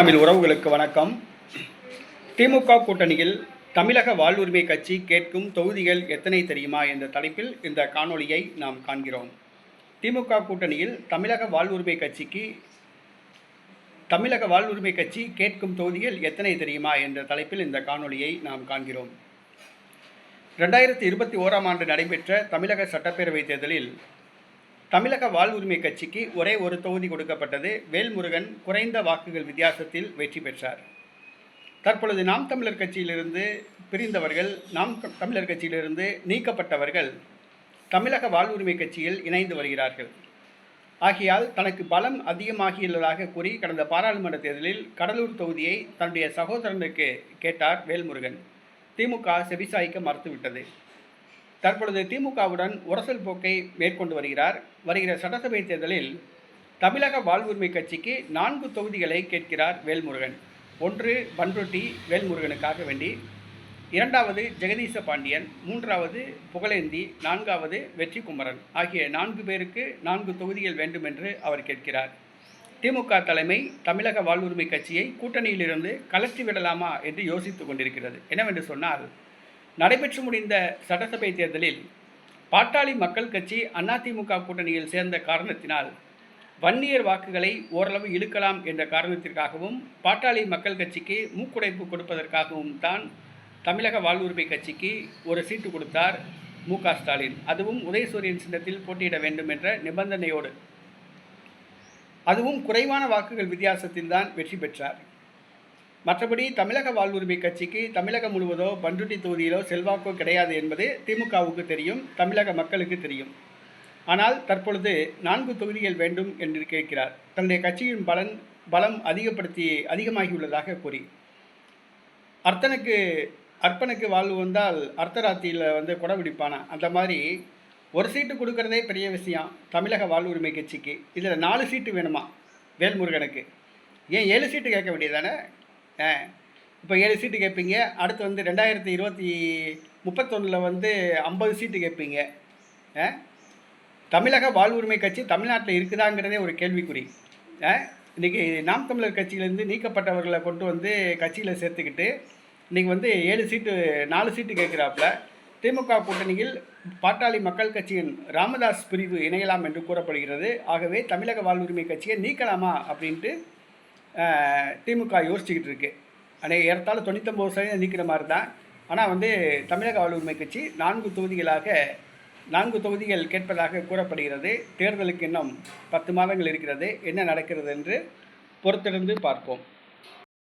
தமிழ் உறவுகளுக்கு வணக்கம். திமுக கூட்டணியில் தமிழக வாழ்வுரிமை கட்சி கேட்கும் தொகுதிகள் எத்தனை தெரியுமா என்ற தலைப்பில் இந்த காணொளியை நாம் காண்கிறோம். திமுக கூட்டணியில் தமிழக வாழ்வுரிமை கட்சிக்கு தமிழக வாழ்வுரிமை கட்சி கேட்கும் தொகுதிகள் எத்தனை தெரியுமா என்ற தலைப்பில் இந்த காணொளியை நாம் காண்கிறோம். ரெண்டாயிரத்தி இருபத்தி ஓராம் ஆண்டு நடைபெற்ற தமிழக சட்டப்பேரவைத் தேர்தலில் தமிழக வாழ்வுரிமை கட்சிக்கு ஒரே ஒரு தொகுதி கொடுக்கப்பட்டது வேல்முருகன் குறைந்த வாக்குகள் வித்தியாசத்தில் வெற்றி பெற்றார். தற்பொழுது நாம் தமிழர் கட்சியிலிருந்து பிரிந்தவர்கள் நாம் தமிழர் கட்சியிலிருந்து நீக்கப்பட்டவர்கள் தமிழக வாழ்வுரிமை கட்சியில் இணைந்து வருகிறார்கள். ஆகையால் தனக்கு பலம் அதிகமாகியுள்ளதாக கூறி கடந்த பாராளுமன்ற தேர்தலில் கடலூர் தொகுதியை தன்னுடைய சகோதரனுக்கு கேட்டார் வேல்முருகன். திமுக செவிசாய்க்க மறுத்துவிட்டது. தற்பொழுது திமுகவுடன் உரசல் போக்கை மேற்கொண்டு வருகிறார். வருகிற சட்டசபை தேர்தலில் தமிழக வாழ்வுரிமை கட்சிக்கு நான்கு தொகுதிகளை கேட்கிறார் வேல்முருகன். ஒன்று பன்ருட்டி வேல்முருகனுக்காக வேண்டி இரண்டாவது ஜெகதீச பாண்டியன் மூன்றாவது புகழேந்தி நான்காவது வெற்றி குமரன் ஆகிய நான்கு பேருக்கு நான்கு தொகுதிகள் வேண்டும் என்று அவர் கேட்கிறார். திமுக தலைமை தமிழக வாழ்வுரிமை கட்சியை கூட்டணியிலிருந்து கலற்றி விடலாமா என்று யோசித்துக் கொண்டிருக்கிறது. என்னவென்று சொன்னால் நடைபெற்று முடிந்த சட்டசபை தேர்தலில் பாட்டாளி மக்கள் கட்சி அதிமுக கூட்டணியில் சேர்ந்த காரணத்தினால் வன்னியர் வாக்குகளை ஓரளவு இழுக்கலாம் என்ற காரணத்திற்காகவும் பாட்டாளி மக்கள் கட்சிக்கு மூக்குடைப்பு கொடுப்பதற்காகவும் தான் தமிழக வாழ்வுரிமை கட்சிக்கு ஒரு சீட்டு கொடுத்தார் மு க ஸ்டாலின். அதுவும் உதயசூரியன் சின்னத்தில் போட்டியிட வேண்டும் என்ற நிபந்தனையோடு. அதுவும் குறைவான வாக்குகள் வித்தியாசத்தில் தான் வெற்றி பெற்றார். மற்றபடி தமிழக வாழ்வுரிமை கட்சிக்கு தமிழகம் முழுவதோ பண்ருட்டி தொகுதியிலோ செல்வாக்கோ கிடையாது என்பது திமுகவுக்கு தெரியும் தமிழக மக்களுக்கு தெரியும். ஆனால் தற்பொழுது நான்கு தொகுதிகள் வேண்டும் என்று கேட்கிறார். தன்னுடைய கட்சியின் பலன் பலம் அதிகப்படுத்தி அதிகமாகியுள்ளதாக கூறி. அர்த்தனுக்கு அர்ப்பனுக்கு வாழ்வு வந்தால் அர்த்தராத்தியில் வந்து குடபிடிப்பானா அந்த மாதிரி ஒரு சீட்டு கொடுக்கறதே பெரிய விஷயம் தமிழக வாழ்வுரிமை கட்சிக்கு. இதில் நாலு சீட்டு வேணுமா? வேல்முருகனுக்கு. ஏன் ஏழு சீட்டு கேட்க வேண்டியதானே இப்போ ஏழு சீட்டு கேட்பீங்க அடுத்து வந்து ரெண்டாயிரத்தி இருபத்தி முப்பத்தொன்னில் வந்து ஐம்பது சீட்டு கேட்பீங்க ஆ. தமிழக வாழ்வுரிமை கட்சி தமிழ்நாட்டில் இருக்குதாங்கிறதே ஒரு கேள்விக்குறி. ஆ. இன்றைக்கி நாம் தமிழர் கட்சியிலேருந்து நீக்கப்பட்டவர்களை கொண்டு வந்து கட்சியில் சேர்த்துக்கிட்டு இன்றைக்கி வந்து ஏழு சீட்டு நாலு சீட்டு கேட்குறாப்புல. திமுக கூட்டணியில் பாட்டாளி மக்கள் கட்சியின் ராமதாஸ் பிரிவு இணையலாம் என்று கூறப்படுகிறது. ஆகவே தமிழக வாழ்வுரிமை கட்சியை நீக்கலாமா அப்படின்ட்டு திமுக யோசிச்சுக்கிட்டு இருக்கு. ஆனால் ஏறத்தாழ தொண்ணூத்தொம்பது சதவீதம் நீக்கிற மாதிரி தான். ஆனால் வந்து தமிழக ஆளுமை கட்சி நான்கு தொகுதிகளாக நான்கு தொகுதிகள் கேட்பதாக கூறப்படுகிறது. தேர்தலுக்கு இன்னும் பத்து மாதங்கள் இருக்கிறது. என்ன நடக்கிறது என்று பொறுத்திருந்து பார்ப்போம்.